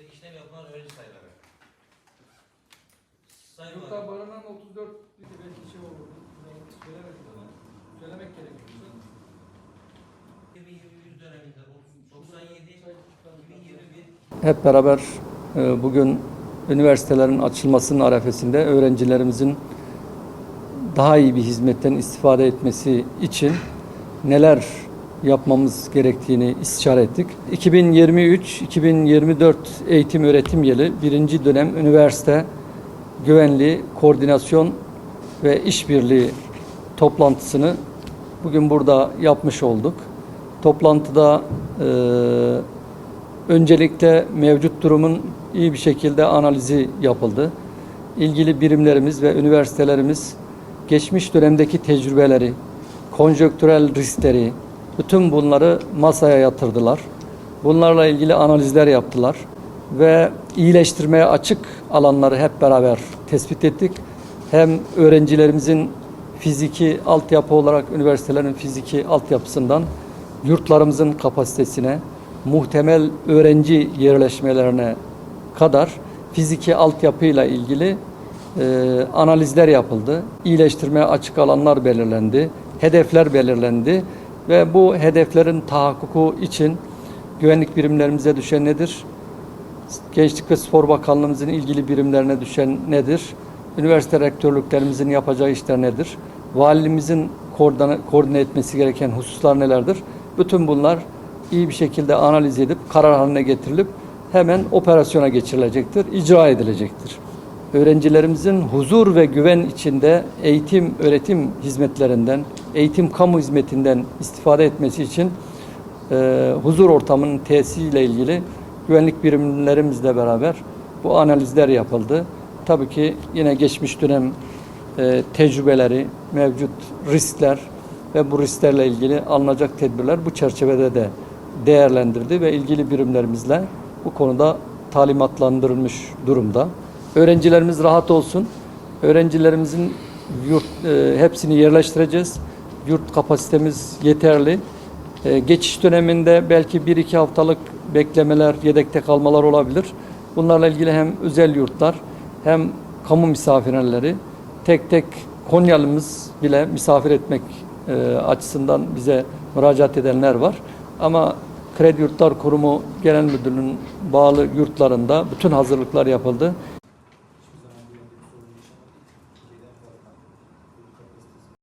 ve işlem yapılan öğrenci sayıları. Sayın Yurtta Valim, barınan 34 bir de belki şey olur. Söylemedik ama. Söylemek gerekiyorsa. 2021 döneminde 97, 2021 Hep beraber e, bugün üniversitelerin açılmasının arefesinde öğrencilerimizin daha iyi bir hizmetten istifade etmesi için neler yapmamız gerektiğini istişare ettik. 2023-2024 eğitim öğretim yılı birinci dönem üniversite güvenliği, koordinasyon ve işbirliği toplantısını bugün burada yapmış olduk. Toplantıda eee Öncelikle mevcut durumun iyi bir şekilde analizi yapıldı. İlgili birimlerimiz ve üniversitelerimiz geçmiş dönemdeki tecrübeleri, konjöktürel riskleri, bütün bunları masaya yatırdılar. Bunlarla ilgili analizler yaptılar ve iyileştirmeye açık alanları hep beraber tespit ettik. Hem öğrencilerimizin fiziki altyapı olarak üniversitelerin fiziki altyapısından yurtlarımızın kapasitesine, muhtemel öğrenci yerleşmelerine kadar fiziki altyapıyla ilgili e, analizler yapıldı. İyileştirmeye açık alanlar belirlendi, hedefler belirlendi ve bu hedeflerin tahakkuku için güvenlik birimlerimize düşen nedir? Gençlik ve Spor Bakanlığımızın ilgili birimlerine düşen nedir? Üniversite rektörlüklerimizin yapacağı işler nedir? Valimizin koordine, etmesi gereken hususlar nelerdir? Bütün bunlar iyi bir şekilde analiz edip karar haline getirilip hemen operasyona geçirilecektir, icra edilecektir. Öğrencilerimizin huzur ve güven içinde eğitim, öğretim hizmetlerinden, eğitim kamu hizmetinden istifade etmesi için e, huzur ortamının tesisiyle ilgili güvenlik birimlerimizle beraber bu analizler yapıldı. Tabii ki yine geçmiş dönem e, tecrübeleri, mevcut riskler ve bu risklerle ilgili alınacak tedbirler bu çerçevede de değerlendirdi ve ilgili birimlerimizle bu konuda talimatlandırılmış durumda. Öğrencilerimiz rahat olsun. Öğrencilerimizin yurt e, hepsini yerleştireceğiz. Yurt kapasitemiz yeterli. E, geçiş döneminde belki bir iki haftalık beklemeler, yedekte kalmalar olabilir. Bunlarla ilgili hem özel yurtlar hem kamu misafirhaneleri tek tek Konyalımız bile misafir etmek e, açısından bize müracaat edenler var. Ama Kredi Yurtlar Kurumu Genel Müdürlüğü'nün bağlı yurtlarında bütün hazırlıklar yapıldı.